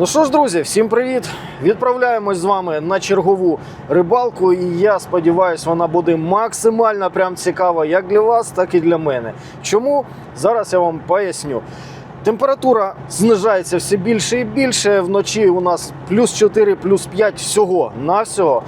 Ну що ж, друзі, всім привіт! Відправляємось з вами на чергову рибалку, і я сподіваюся, вона буде максимально прям цікава як для вас, так і для мене. Чому? Зараз я вам поясню. Температура знижається все більше і більше. Вночі у нас плюс 4, плюс 5 всього навсього.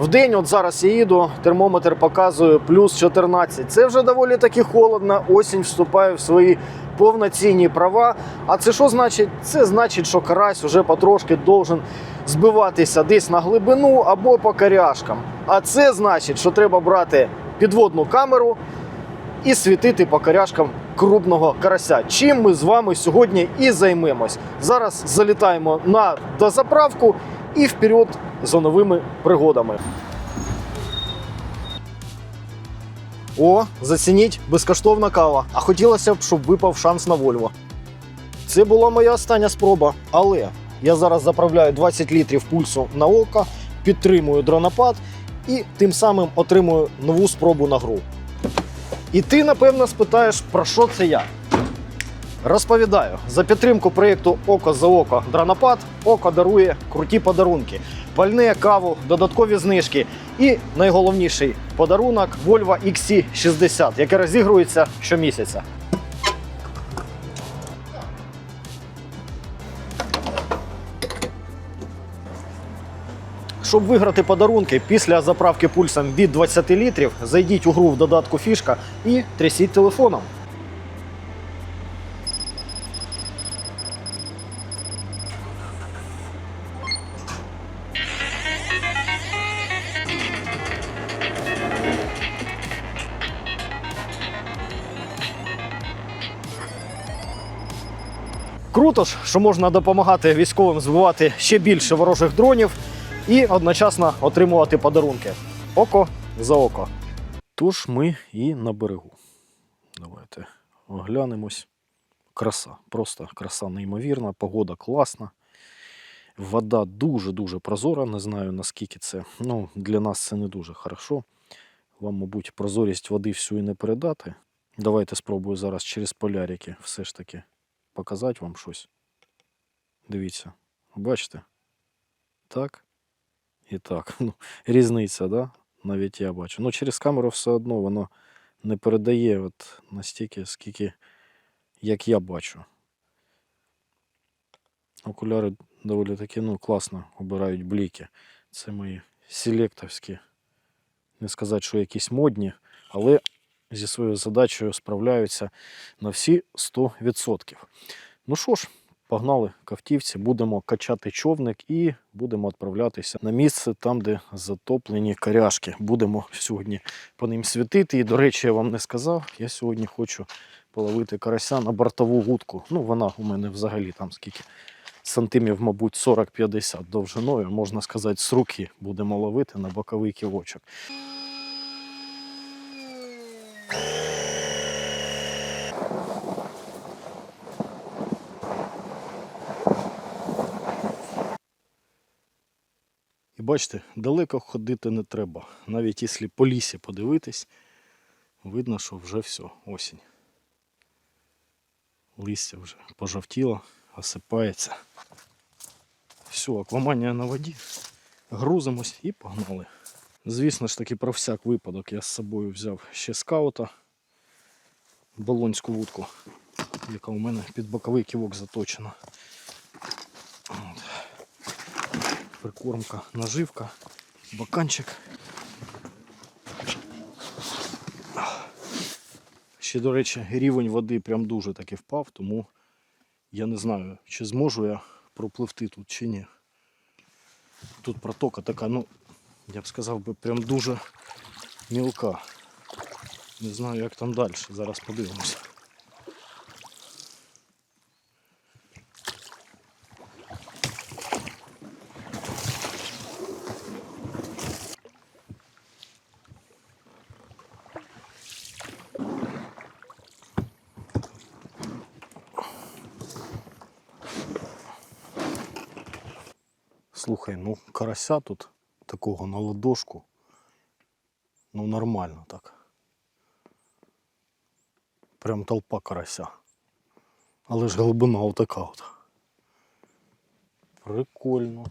В день, от зараз я їду, термометр показує плюс 14. Це вже доволі таки холодно. Осінь вступає в свої повноцінні права. А це що значить? Це значить, що карась уже потрошки должен збиватися десь на глибину або по коряшкам. А це значить, що треба брати підводну камеру і світити по коряшкам крупного карася. Чим ми з вами сьогодні і займемось. Зараз залітаємо на дозаправку і вперед за новими пригодами. О, зацініть безкоштовна кава. А хотілося б, щоб випав шанс на Вольво. Це була моя остання спроба, але я зараз заправляю 20 літрів пульсу на око, підтримую дронопад і тим самим отримую нову спробу на гру. І ти, напевно, спитаєш, про що це я? Розповідаю, за підтримку проєкту Око за око Дронопад Око дарує круті подарунки, пальне, каву, додаткові знижки і найголовніший подарунок Volvo XC60, який розігрується щомісяця. Щоб виграти подарунки після заправки пульсом від 20 літрів, зайдіть у гру в додатку фішка і трясіть телефоном. Круто ж, що можна допомагати військовим збивати ще більше ворожих дронів і одночасно отримувати подарунки. Око за око. Тож ми і на берегу. Давайте оглянемось. Краса, просто краса неймовірна, погода класна. Вода дуже-дуже прозора. Не знаю наскільки це. Ну, для нас це не дуже хорошо. Вам, мабуть, прозорість води всю і не передати. Давайте спробую зараз через полярики все ж таки показати вам щось. Дивіться, бачите? Так і так. Ну, різниця, да? Навіть я бачу. Ну, через камеру все одно воно не передає от настільки, скільки, як я бачу. Окуляри доволі таки ну, класно обирають бліки. Це мої селектовські. Не сказати, що якісь модні, але зі своєю задачею справляються на всі 100%. Ну що ж, погнали кавтівці, будемо качати човник і будемо відправлятися на місце там, де затоплені коряшки. Будемо сьогодні по ним світити. І, до речі, я вам не сказав, я сьогодні хочу половити карася на бортову вудку. Ну, вона у мене взагалі там скільки сантимів, мабуть, 40-50 довжиною, можна сказати, з руки будемо ловити на боковий ківочок. Бачите, далеко ходити не треба. Навіть якщо по лісі подивитись, видно, що вже все, осінь. Листя вже пожовтіло, осипається. Все, акваманія на воді. Грузимось і погнали. Звісно ж таки, про всяк випадок я з собою взяв ще скаута, болонську вудку, яка у мене під боковий ківок заточена. От. Прикормка, наживка, баканчик. Ще, до речі, рівень води прям дуже таки впав, тому я не знаю, чи зможу я пропливти тут чи ні. Тут протока така, ну, я б сказав би, прям дуже мілка. Не знаю, як там далі. Зараз подивимося. Слухай, ну карася тут такого на ладошку. Ну нормально так. Прям толпа карася. Але ж глибина отака от. Прикольно.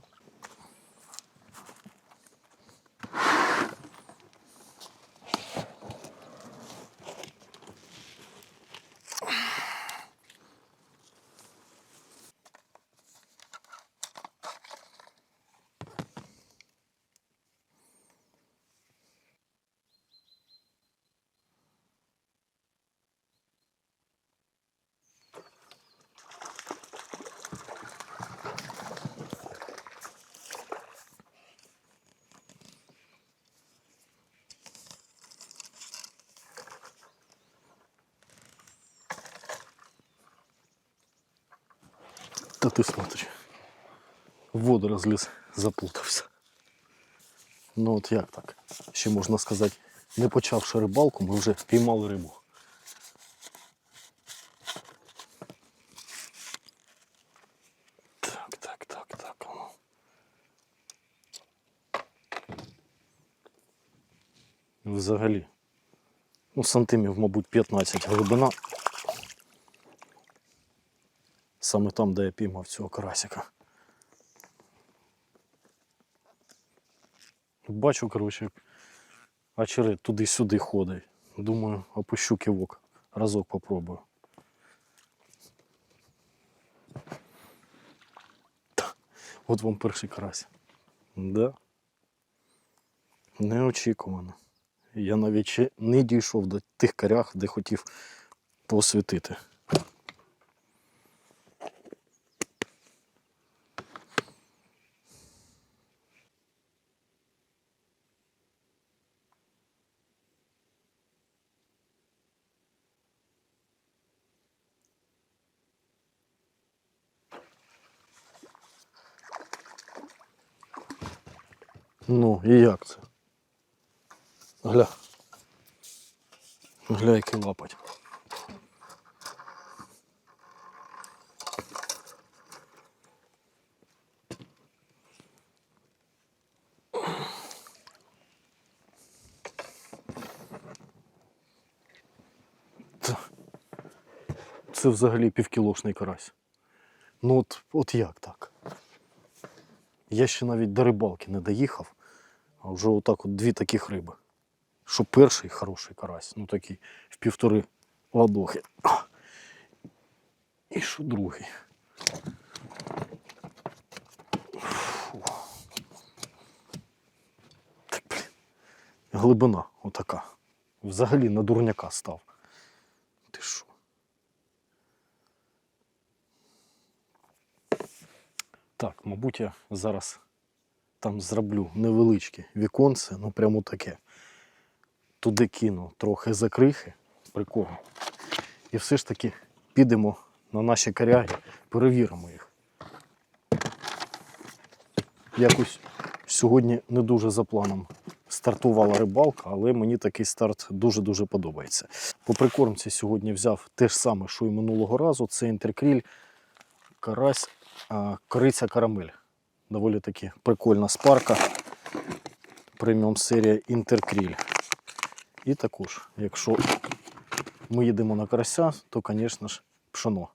Та ти смотри. В воду розліз, заплутався. Ну от як так? Ще можна сказати, не почавши рибалку, ми вже піймали рибу. Так, так, так, так. ну. Взагалі. Ну, сантимів, мабуть, 15 глибина. Саме там, де я піймав цього карасика. Бачу, коротше, очерет туди-сюди ходить. Думаю, опущу кивок. Разок попробую. Та, От вам перший карась. Да. Неочікувано. Я навіть не дійшов до тих корях, де хотів посвітити. Ну, і як це? Гля. Гля, який лапать. Це взагалі півкілошний карась. Ну от, от як так? Я ще навіть до рибалки не доїхав, а вже отак от дві таких риби. Що перший хороший карась, ну такий в півтори ладохи. І що другий. Фу. Так, блін. Глибина отака. Взагалі на дурняка став. Ти що? Так, мабуть, я зараз там зроблю невеличке віконце, ну прямо таке. Туди кину трохи закрихи, прикольно. І все ж таки підемо на наші коряги, перевіримо їх. Якось сьогодні не дуже за планом стартувала рибалка, але мені такий старт дуже-дуже подобається. По прикормці сьогодні взяв те ж саме, що і минулого разу. Це інтеркріль, карась, а, кориця карамель. Доволі таки прикольна спарка. Преміум серія Інтеркріль. І також, якщо ми їдемо на карася, то, звісно ж, пшоно.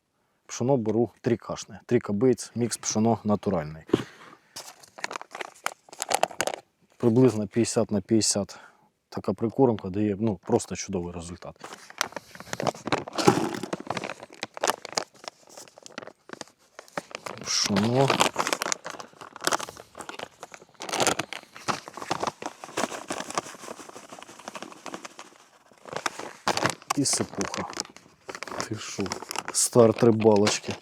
Пшоно беру трикашне. Тріка бейтс, мікс пшоно натуральний. Приблизно 50 на 50 така прикормка дає ну, просто чудовий результат. Пшоно. І сипуха. Ти що? Старт рибалочки.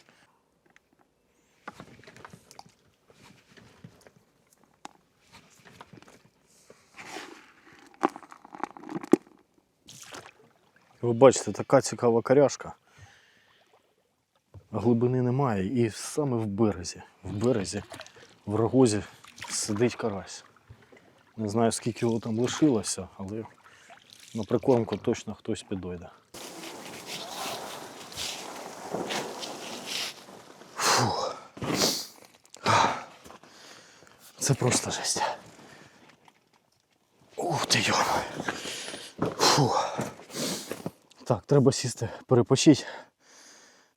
Ви бачите, така цікава коряшка. Глибини немає і саме в березі. В березі, в рогозі сидить карась. Не знаю, скільки його там лишилося, але на прикормку точно хтось підойде. Фу. Це просто жесть. Ух ти йо. Фу. Так, треба сісти, перепочити.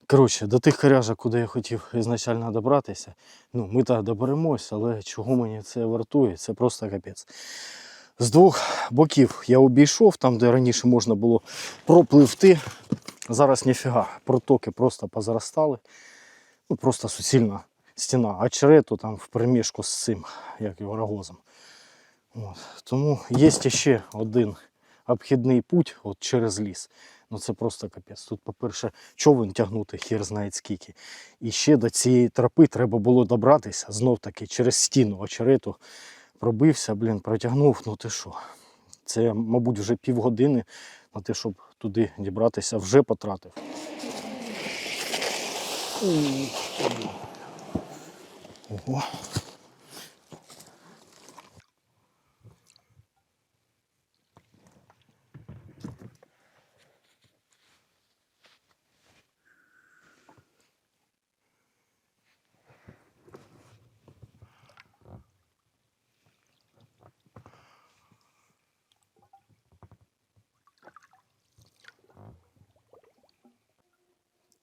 Коротше, до тих коряжок, куди я хотів ізначально добратися, ну, ми так доберемось, але чого мені це вартує, це просто капець. З двох боків я обійшов, там, де раніше можна було пропливти. Зараз ніфіга, протоки просто позаростали. Ну, просто суцільна стіна, а черету там в переміжку з цим, як його рогозом. От. Тому є ще один обхідний путь от через ліс. Ну це просто капець. Тут, по-перше, човен тягнути, хір знає скільки. І ще до цієї тропи треба було добратися знов таки через стіну очерету. Пробився, блін, протягнув. Ну ти що? Це, мабуть, вже півгодини на те, щоб туди дібратися, вже потратив. Ого.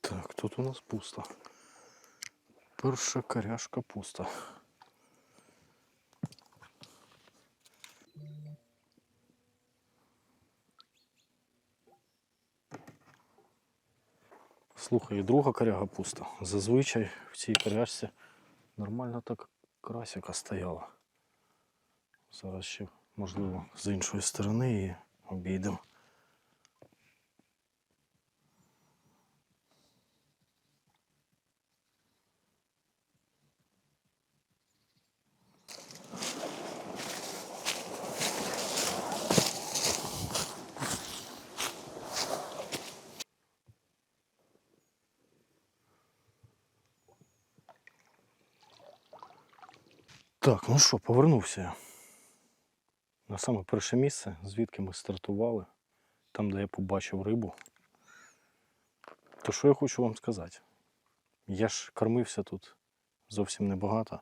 Так, тут у нас пусто. Перша коряшка пуста. Слухай, і друга коряга пуста. Зазвичай в цій коряжці нормально так красика стояла. Зараз ще, можливо, з іншої сторони її обійдемо. Так, ну що, повернувся я на саме перше місце, звідки ми стартували, там, де я побачив рибу. То що я хочу вам сказати? Я ж кормився тут зовсім небагато.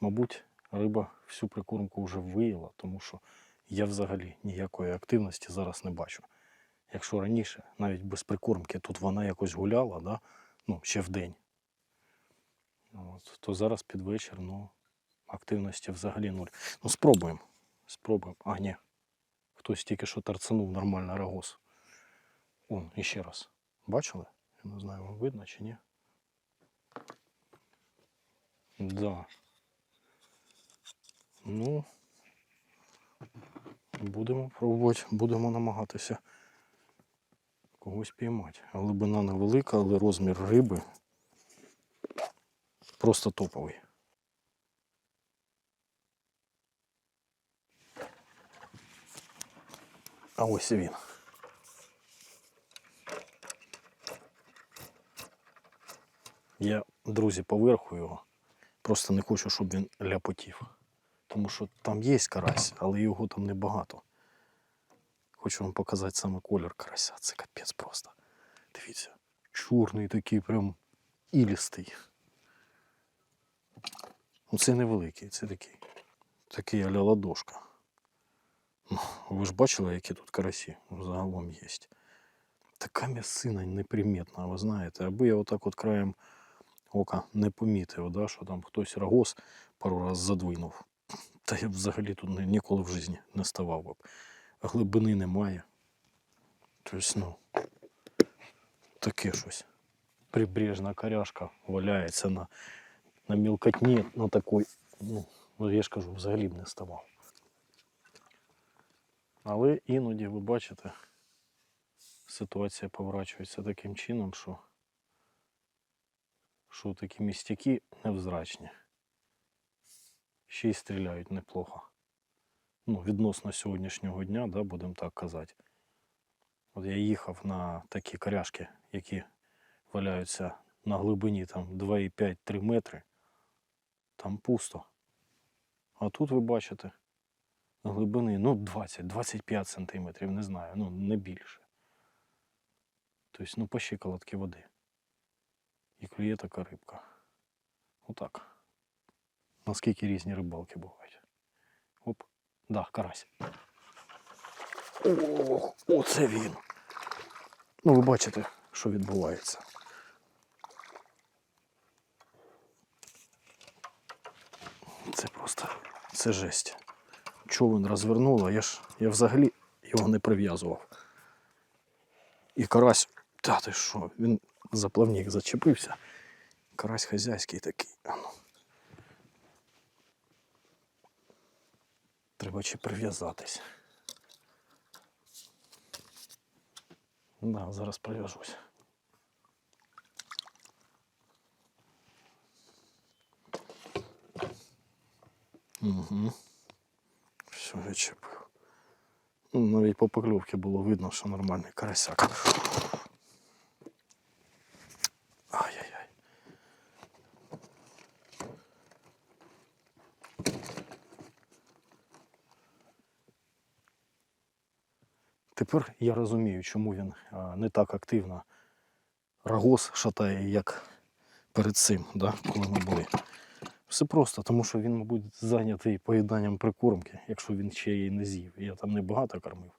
Мабуть, риба всю прикормку вже виїла, тому що я взагалі ніякої активності зараз не бачу. Якщо раніше, навіть без прикормки, тут вона якось гуляла, да? ну, ще в день, От, то зараз під вечір, ну, активності взагалі нуль. Ну, спробуємо. Спробуємо. А, ні. Хтось тільки що торцанув нормально рогоз. Он, іще раз. Бачили? Я не знаю, вам видно чи ні. Да. Ну, будемо пробувати, будемо намагатися когось піймати. Глибина невелика, але розмір риби просто топовий. А ось і він. Я, друзі, поверху його. Просто не хочу, щоб він ляпотів. Тому що там є карась, але його там небагато. Хочу вам показати саме колір карася. Це капець просто. Дивіться, чорний такий прям ілістий. Ну це невеликий, це такий. Такий аля ладошка. Ну, Ви ж бачили, які тут карасі загалом є. Така м'ясина неприметна, ви знаєте, аби я отак от краєм ока не помітив, да, що там хтось рогоз пару раз задвинув. Та я б взагалі тут ні- ніколи в житті не ставав би. Глибини немає. Тобто, ну, таке щось. Прибрежна коряшка валяється на, на мілкотні, на такой, ну, ну, я ж кажу, взагалі б не ставав. Але іноді ви бачите, ситуація поворачується таким чином, що, що такі містяки невзрачні. Ще й стріляють неплохо. Ну, відносно сьогоднішнього дня, да, будемо так казати. От я їхав на такі коряшки, які валяються на глибині там 2,5-3 метри. Там пусто. А тут ви бачите глибини ну 20-25 сантиметрів, не знаю, ну не більше. Тобто, ну, по щиколотки води. І клює така рибка. Отак. Наскільки різні рибалки бувають. Оп, да, карась. О, оце він. Ну, ви бачите, що відбувається. Це просто це жесть. Човен розвернуло, я ж я взагалі його не прив'язував. І карась, та ти що, він за плавник зачепився. Карась хазяйський такий. Ну. Треба чи прив'язатись. Да, зараз прив'яжусь. Угу. Все. Ну, навіть по покльовці було видно, що нормальний карасяк. Ай-яй-яй. Тепер я розумію, чому він не так активно рагоз шатає, як перед цим, да, коли ми були. Все просто, тому що він, мабуть, зайнятий поїданням прикормки, якщо він ще її не з'їв. Я там не багато кормив.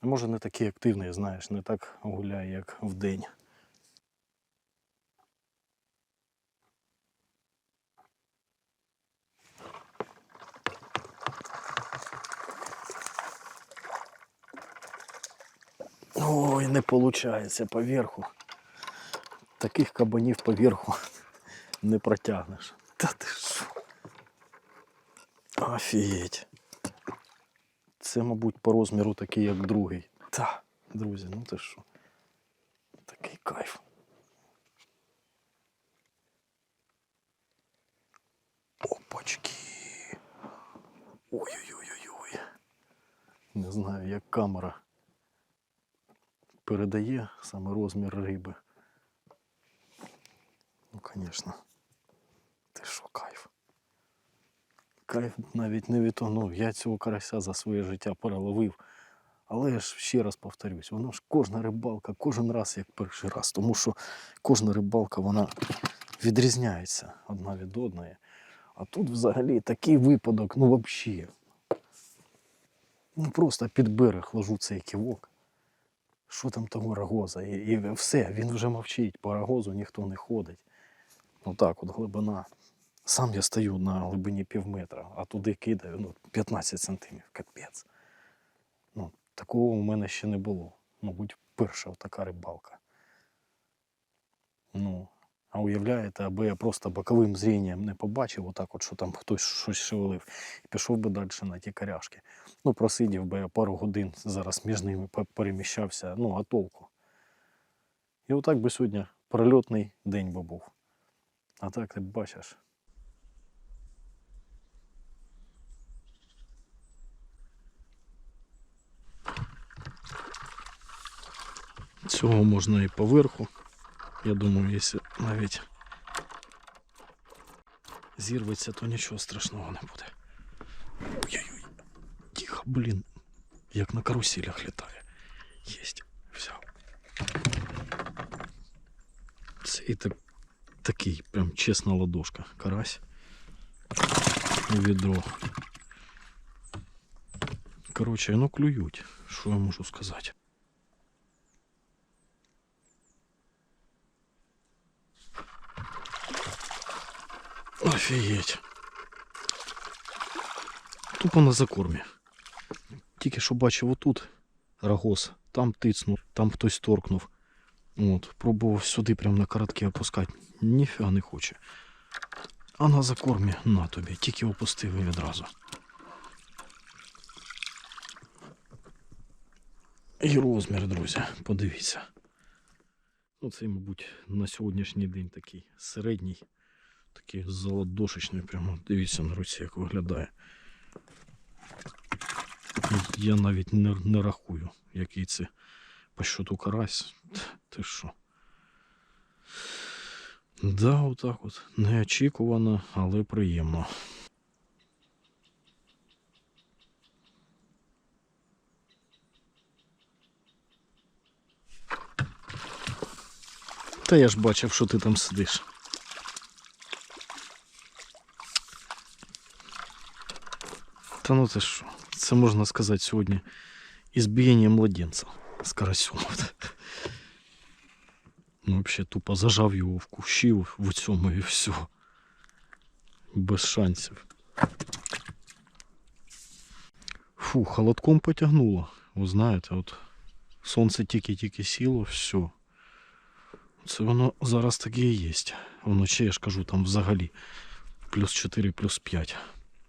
А може не такий активний, знаєш, не так гуляє, як вдень. Ой, не виходить поверху. Таких кабанів поверху не протягнеш. Та ти що? Офігеть. Це, мабуть, по розміру такий, як другий. Та, друзі, ну ти що? Такий кайф. Опачки. Ой-ой-ой-ой. Не знаю, як камера передає саме розмір риби. Ну, звісно. Ти що, кайф? Кайф навіть не від того. Ну, я цього карася за своє життя переловив. Але я ж ще раз повторюсь, воно ж кожна рибалка, кожен раз як перший раз. Тому що кожна рибалка вона відрізняється одна від одної. А тут взагалі такий випадок, ну взагалі. Ну просто під берег ложу цей ківок. Що там того рагоза? І, і все, він вже мовчить. По рагозу ніхто не ходить. Отак от глибина. Сам я стою на глибині пів метра, а туди кидаю ну, 15 сантиметрів. Капець. Ну, такого у мене ще не було. Мабуть, перша така рибалка. Ну, а уявляєте, аби я просто боковим зрінням не побачив, отак от, що там хтось щось шевелив, і пішов би далі на ті каряшки. Ну, просидів би я пару годин зараз між ними переміщався, ну, а толку. І отак би сьогодні прольотний день би був. А так ти бачиш. Цього можна і поверху. Я думаю, якщо навіть зірветься, то нічого страшного не буде. Ой-ой-ой. Тихо, блін. Як на каруселях літає. Єсть. Взяв. Це і так, такий, прям чесна ладошка. Карась. У відро. Коротше, ну клюють. Що я можу сказати? Офігеть. Тупо на закормі. Тільки що бачив отут рагоз, там тицнув, там хтось торкнув. От, пробував сюди прямо на коротке опускати. Ніфіга не хоче. А на закормі на тобі, тільки опустив і відразу. І розмір, друзі, подивіться. Ну, мабуть, на сьогоднішній день такий середній, такий золодошечний, прямо дивіться на руці, як виглядає. Я навіть не, не рахую, який це по щоту карась. Ти що? Да, отак от. Неочікувано, але приємно. Та я ж бачив, що ти там сидиш. Та ну це що? Це можна сказати сьогодні ізбієння младенця з карасем. Ну, взагалі тупо зажав його в кущі в цьому і все. без шансів. Фу, холодком потягнуло. Ви знаєте, от сонце тільки-тільки сіло, все. Це воно зараз таке і є. Вночі я ж кажу, там взагалі плюс 4, плюс 5.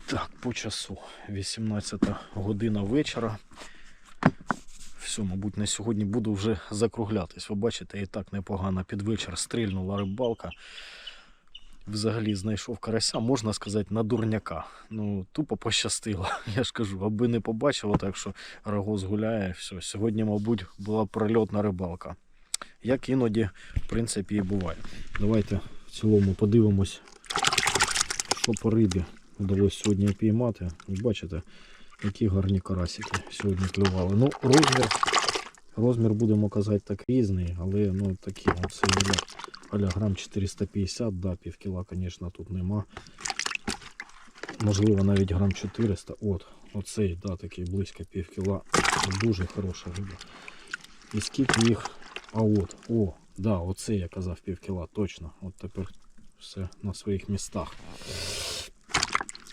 Так, по часу. 18 година вечора. Все, мабуть, на сьогодні буду вже закруглятись. Ви бачите, і так непогано під вечір стрільнула рибалка. Взагалі знайшов карася, можна сказати, на дурняка. Ну, тупо пощастило. Я ж кажу, аби не побачив, так що рогоз гуляє, все. Сьогодні, мабуть, була прольотна рибалка. Як іноді, в принципі, і буває. Давайте в цілому подивимось, що по рибі вдалося сьогодні піймати. Бачите, які гарні карасики сьогодні клювали. Ну, розмір, розмір будемо казати так різний, але ну такі оце аля грам 450, да, пів кіла, звісно, тут нема. Можливо, навіть грам 400. От, оцей, да, такий близько пів кіла. Дуже хороша риба. І скільки їх. А от, о, да, оце я казав пів кіла, точно. От тепер все на своїх містах.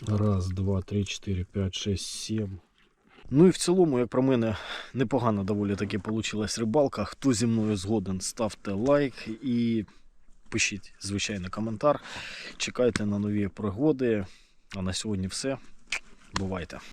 Раз, два, три, чотири, п'ять, шесть, сім. Ну і в цілому, як про мене, непогано доволі таки вийшла рибалка. Хто зі мною згоден, ставте лайк і пишіть, звичайно, коментар. Чекайте на нові пригоди. А на сьогодні все. Бувайте!